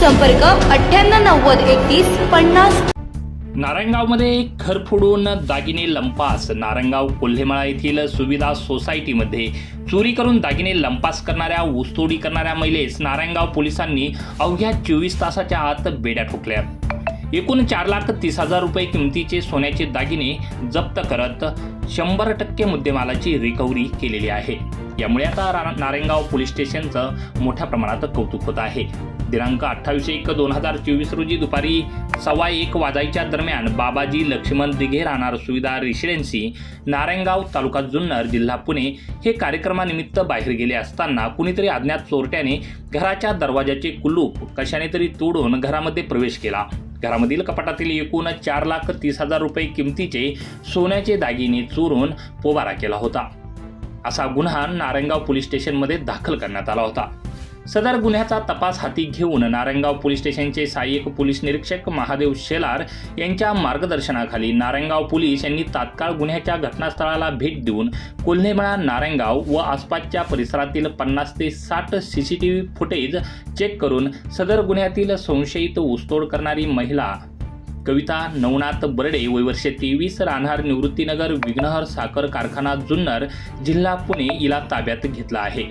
संपर्क अठ्ठ्याण्णव नव्वद एकतीस पन्नास. नारायणगावमध्ये घर फोडून दागिने लंपास. नारायणगाव कोल्हेमाळा येथील सुविधा सोसायटीमध्ये चोरी करून दागिने लंपास करणाऱ्या ऊसतोडी करणाऱ्या महिलेस नारायणगाव पोलिसांनी अवघ्या चोवीस तासाच्या आत बेड्या ठोकल्या. एकूण चार लाख तीस हजार रुपये किमतीचे सोन्याचे दागिने जप्त करत शंभर टक्के मुद्देमालाची रिकव्हरी केलेली आहे. यामुळे आता नारेंगाव पोलीस स्टेशनचं मोठ्या प्रमाणात कौतुक होत आहे. दिनांक अठ्ठावीस एक दोन हजार चोवीस रोजी दुपारी सव्वा एक वाजायच्या दरम्यान बाबाजी लक्ष्मण दिघे राहणार सुविधा रेसिडेन्सी नारायणगाव तालुका जुन्नर जिल्हा पुणे हे कार्यक्रमानिमित्त बाहेर गेले असताना कुणीतरी अज्ञात चोरट्याने घराच्या दरवाजाचे कुलूप कशाने तरी तोडून घरामध्ये प्रवेश केला. घरामधील कपाटातील एकूण चार लाख तीस हजार रुपये किमतीचे सोन्याचे दागिने चोरून पोबारा केला होता. असा गुन्हा नारायणगाव पोलीस स्टेशनमध्ये दाखल करण्यात आला होता. सदर गुन्ह्याचा तपास हाती घेऊन नारायणगाव पोलीस स्टेशनचे सहाय्यक पोलीस निरीक्षक महादेव शेलार यांच्या मार्गदर्शनाखाली नारायणगाव पोलीस यांनी तात्काळ गुन्ह्याच्या घटनास्थळाला भेट देऊन कोल्हेमळा नारायणगाव व आसपासच्या परिसरातील पन्नास ते साठ C C T V footage check करून सदर गुन्ह्यातील संशयित ऊसतोड करणारी महिला कविता नवनाथ बर्डे वय वर्ष तेवीस राहणार निवृत्तीनगर विघ्नहर साखर कारखाना जुन्नर जिल्हा पुणे हिला ताब्यात घेतला आहे.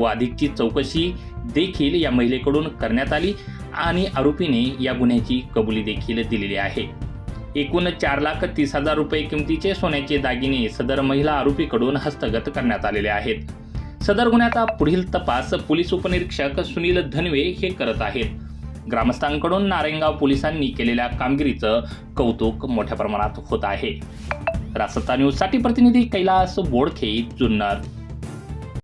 व अधिकची चौकशी देखील या महिलेकडून करण्यात आली आणि आरोपीने या गुन्ह्याची कबुली देखील दिलेली आहे. एकूण चार लाख तीस हजार रुपये किमतीचे सोन्याचे दागिने सदर महिला आरोपीकडून हस्तगत करण्यात आलेले आहेत. सदर गुन्ह्याचा पुढील तपास पोलीस उपनिरीक्षक सुनील धनवे हे करत आहेत. ग्रामस्थांकडून नारायणगाव पोलिसांनी केलेल्या कामगिरीचं कौतुक मोठ्या प्रमाणात होत आहे. रासत्ता न्यूजसाठी प्रतिनिधी कैलास बोडखे जुन्नर.